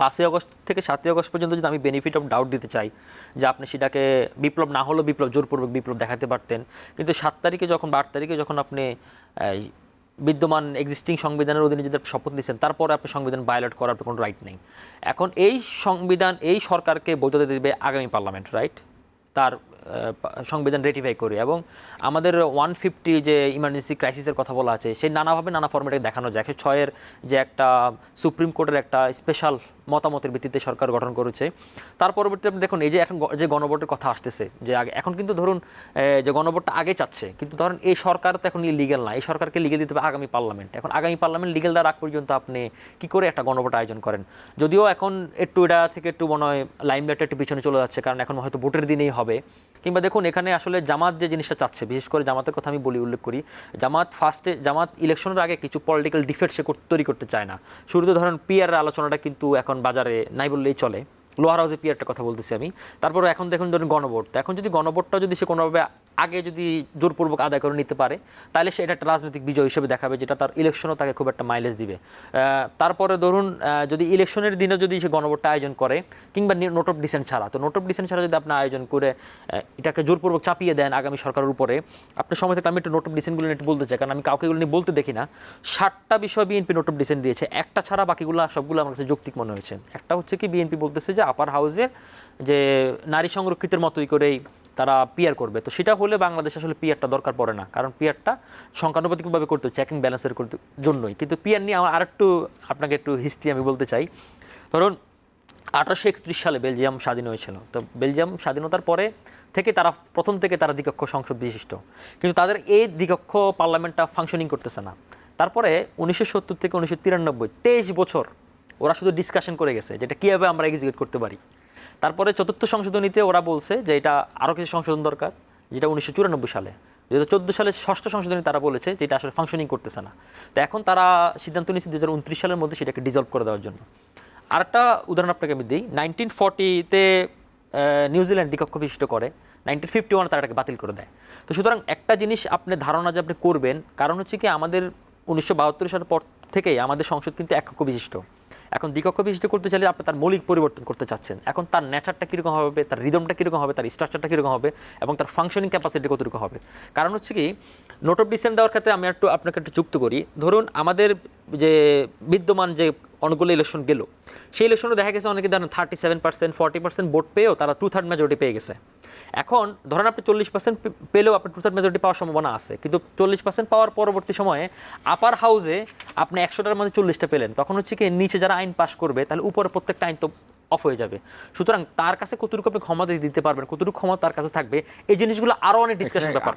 পাঁচই অগস্ট থেকে সাতই আগস্ট পর্যন্ত যদি আমি বেনিফিট অফ ডাউট দিতে চাই, যে আপনি সেটাকে বিপ্লব না হলেও বিপ্লব, জোরপূর্বক বিপ্লব দেখাতে পারতেন, কিন্তু সাত তারিখে যখন বা আট তারিখে যখন আপনি বিদ্যমান এক্সিস্টিং সংবিধানের অধীনে যদি শপথ নিচ্ছেন তারপরে আপনি সংবিধান বায়োলেট করার কোনো রাইট নেই। এখন এই সংবিধান, এই সরকারকে বৈধতা দেবে আগামী পার্লামেন্ট রাইট তার সংবিধান রেটিফাই করি এবং আমাদের ওয়ান ফিফটি যে ইমার্জেন্সি ক্রাইসিসের কথা বলা আছে, সেই নানাভাবে নানা ফর্মেটে দেখানো যায়। একশো ছয়ের যে একটা সুপ্রিম কোর্টের একটা স্পেশাল মতামতের ভিত্তিতে সরকার গঠন করেছে। তার পরবর্তীতে আপনি দেখুন, এই যে এখন যে গণভোটের কথা আসতেছে, যে আগে, এখন কিন্তু ধরুন যে গণভোটটা আগে চাচ্ছে, কিন্তু ধরুন এই সরকার তো এখন লিগেল না, এই সরকারকে লিগেল দিতে হবে আগামী পার্লামেন্ট এখন আগামী পার্লামেন্ট লিগেল দেওয়ার আগ পর্যন্ত আপনি কি করে একটা গণভোট আয়োজন করেন? যদিও এখন একটু এটা থেকে একটু মনে হয় লাইমলাইট একটু পিছনে চলে যাচ্ছে, কারণ এখন হয়তো ভোটের দিনেই হবে। কিংবা দেখুন, এখানে আসলে জামাত যে জিনিসটা চাচ্ছে, বিশেষ করে জামাতের কথা আমি বলি, উল্লেখ করি, জামাত ফার্স্টে জামাত ইলেকশনের আগে কিছু পলিটিক্যাল ডিফেক্ট সে তৈরি করতে চায় না। শুরুতে ধরেন পিয়ার আলোচনাটা কিন্তু এখন বাজারে নাই বললেই চলে। লোহার হাউসে পিয়ারটা কথা বলতেছি আমি। তারপরে এখন দেখুন, ধরুন গণভোট। এখন যদি গণভোটটা যদি সে কোনোভাবে আগে যদি জোরপূর্বক আদায় করে নিতে পারে, তাহলে সেটা একটা রাজনৈতিক বিজয় হিসেবে দেখাবে, যেটা তার ইলেকশনও তাকে খুব একটা মাইলেজ দিবে। তারপরে ধরুন যদি ইলেকশনের দিনে যদি সে গণভোটটা আয়োজন করে, কিংবা নোট অফ ডিসেন্ট ছাড়া, তো নোট অফ ডিসেন্ট ছাড়া যদি আপনি আয়োজন করে এটাকে জোরপূর্বক চাপিয়ে দেন আগামী সরকারের উপরে, আপনি সময় থেকে আমি একটু নোট অফ ডিসেন্টগুলো নিয়ে বলতে চাই, কারণ আমি কাউকে এগুলো নিয়ে বলতে দেখি না। ষাটটা বিষয় বিএনপি নোট অফ ডিসেন্ট দিয়েছে, একটা ছাড়া বাকিগুলো সবগুলো আমার কাছে যৌক্তিক মনে হয়েছে। একটা হচ্ছে কি, বিএনপি বলতেছে যে আপার হাউসে যে নারী সংরক্ষিতের মতোই করেই তারা পিয়ার করবে। তো সেটা হলে বাংলাদেশ আসলে পিয়ারটা দরকার পড়ে না। কারণ পিয়ারটা সংখ্যানুপাতিকভাবে করতে চেকিং ব্যালেন্সের করতে জন্যই। কিন্তু পিয়ার নিয়ে আমার আরেকটু আপনাকে একটু হিস্ট্রি আমি বলতে চাই। ধরুন, আঠারোশো একত্রিশ সালে বেলজিয়াম স্বাধীন হয়েছিল। তো বেলজিয়াম স্বাধীনতার পরে থেকে তারা, প্রথম থেকে তারা দ্বিকক্ষ সংসদ বিশিষ্ট। কিন্তু তাদের এই দ্বিকক্ষ পার্লামেন্টটা ফাংশনিং করতেছে না। তারপরে উনিশশো সত্তর থেকে উনিশশো তিরানব্বই, তেইশ বছর ওরা শুধু ডিসকাশন করে গেছে, যেটা কীভাবে আমরা এক্সিকিউট করতে পারি। তারপরে চতুর্থ সংশোধনীতে ওরা বলছে যে এটা আরও কিছু সংশোধন দরকার, যেটা উনিশশো চুরানব্বই সালে। দু হাজার চোদ্দ সালে ষষ্ঠ সংশোধনী তারা বলেছে যে এটা আসলে ফাংশনিং করতেছে না। তো এখন তারা সিদ্ধান্ত নিয়েছে দু হাজার উনত্রিশ সালের মধ্যে সেটাকে ডিজলভ করে দেওয়ার জন্য। আরেকটা উদাহরণ আপনাকে আমি দিই। নাইনটিন ফর্টিতে নিউজিল্যান্ড দ্বিকক্ষ বিশিষ্ট করে। নাইনটিন ফিফটি ওয়ান তারা এটাকে বাতিল করে দেয়। তো সুতরাং একটা জিনিস আপনি ধারণা যে আপনি করবেন, কারণ হচ্ছে কি আমাদের উনিশশো বাহাত্তর সালের পর থেকেই আমাদের সংসদ কিন্তু একক্ষ বিশিষ্ট। এখন দ্বিকক্ষ বিশিষ্ট করতে চাইলে আপনি তার মৌলিক পরিবর্তন করতে চাচ্ছেন। এখন তার নেচারটা কীরকম হবে, তার রিদমটা কীরকম হবে, তার স্ট্রাকচারটা কীরকম হবে এবং তার ফাংশনিং ক্যাপাসিটি কতটুকু হবে? কারণ হচ্ছে কি নোট অফ ডিসেন্ট দেওয়ার ক্ষেত্রে আমি একটু আপনাকে একটু যুক্ত করি। ধরুন আমাদের যে বিদ্যমান যে অনেকগুলো ইলেকশন গেল, সেই ইলেকশনে দেখা গেছে অনেকে ধরেন thirty seven percent forty percent vote পেয়েও তারা টু থার্ড মেজরিটি পেয়ে গেছে। এখন ধরেন আপনি চল্লিশ পার্সেন্ট পেলেও আপনি টু থার্ড মেজরিটি পাওয়ার সম্ভাবনা আছে। কিন্তু চল্লিশ পার্সেন্ট পাওয়ার পরবর্তী সময়ে আপার হাউসে আপনি একশোটার মধ্যে চল্লিশটা পেলেন। তখন হচ্ছে কি নিচে যারা আইন পাশ করবে তাহলে উপরে প্রত্যেকটা আইন তো অফ হয়ে যাবে। সুতরাং তার কাছে কতটুকু আপনি ক্ষমতা দিতে পারবেন কতটুকু ক্ষমতা তার কাছে থাকবে এই জিনিসগুলো আরও অনেক ডিসকাশন ব্যাপার।